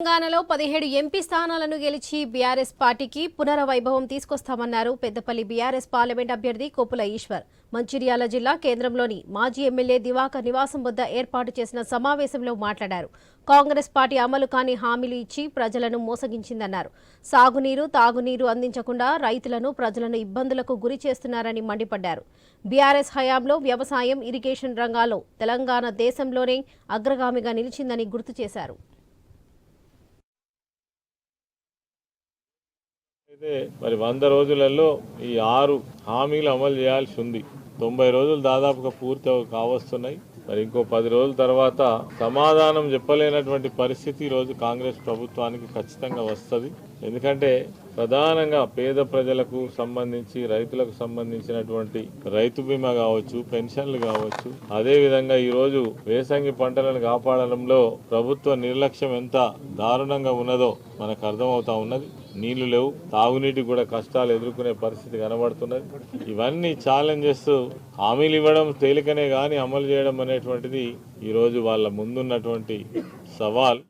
తెలంగాణలో పదిహేడు ఎంపీ స్థానాలను గెలిచి బీఆర్ఎస్ పార్టీకి పునరవైభవం తీసుకొస్తామన్నారు పెద్దపల్లి బీఆర్ఎస్ పార్లమెంట్ అభ్యర్థి కోపుల ఈశ్వర్. మంచిర్యాల జిల్లా కేంద్రంలోని మాజీ ఎమ్మెల్యే దివాకర్ నివాసం వద్ద ఏర్పాటు చేసిన సమావేశంలో మాట్లాడారు. కాంగ్రెస్ పార్టీ అమలు కాని హామీలు ఇచ్చి ప్రజలను మోసగించిందన్నారు. సాగునీరు తాగునీరు అందించకుండా రైతులను ప్రజలను ఇబ్బందులకు గురి చేస్తున్నారని మండిపడ్డారు. బీఆర్ఎస్ హయాంలో వ్యవసాయం ఇరిగేషన్ రంగాల్లో తెలంగాణ దేశంలోనే అగ్రగామిగా నిలిచిందని గుర్తు చేశారు. అయితే మరి వంద రోజులలో ఈ ఆరు హామీలు అమలు చేయాల్సి ఉంది. తొంభై రోజులు దాదాపుగా పూర్తి కావస్తున్నాయి. మరి ఇంకో పది రోజుల తర్వాత సమాధానం చెప్పలేనటువంటి పరిస్థితి ఈరోజు రోజు కాంగ్రెస్ ప్రభుత్వానికి ఖచ్చితంగా వస్తుంది. ఎందుకంటే ప్రధానంగా పేద ప్రజలకు సంబంధించి రైతులకు సంబంధించినటువంటి రైతు బీమా కావచ్చు పెన్షన్లు కావచ్చు అదేవిధంగా ఈరోజు వేసంగి పంటలను కాపాడడంలో ప్రభుత్వ నిర్లక్ష్యం ఎంత దారుణంగా ఉన్నదో మనకు అర్థమవుతా ఉన్నది. నీళ్ళు లేవు. తాగునీటికి కూడా కష్టాలు ఎదుర్కొనే పరిస్థితి కనబడుతున్నది. ఇవన్నీ ఛాలెంజెస్ హామీలు ఇవ్వడం తేలికనే కానీ అమలు చేయడం అనేటువంటిది ఈరోజు వాళ్ళ ముందున్నటువంటి సవాల్.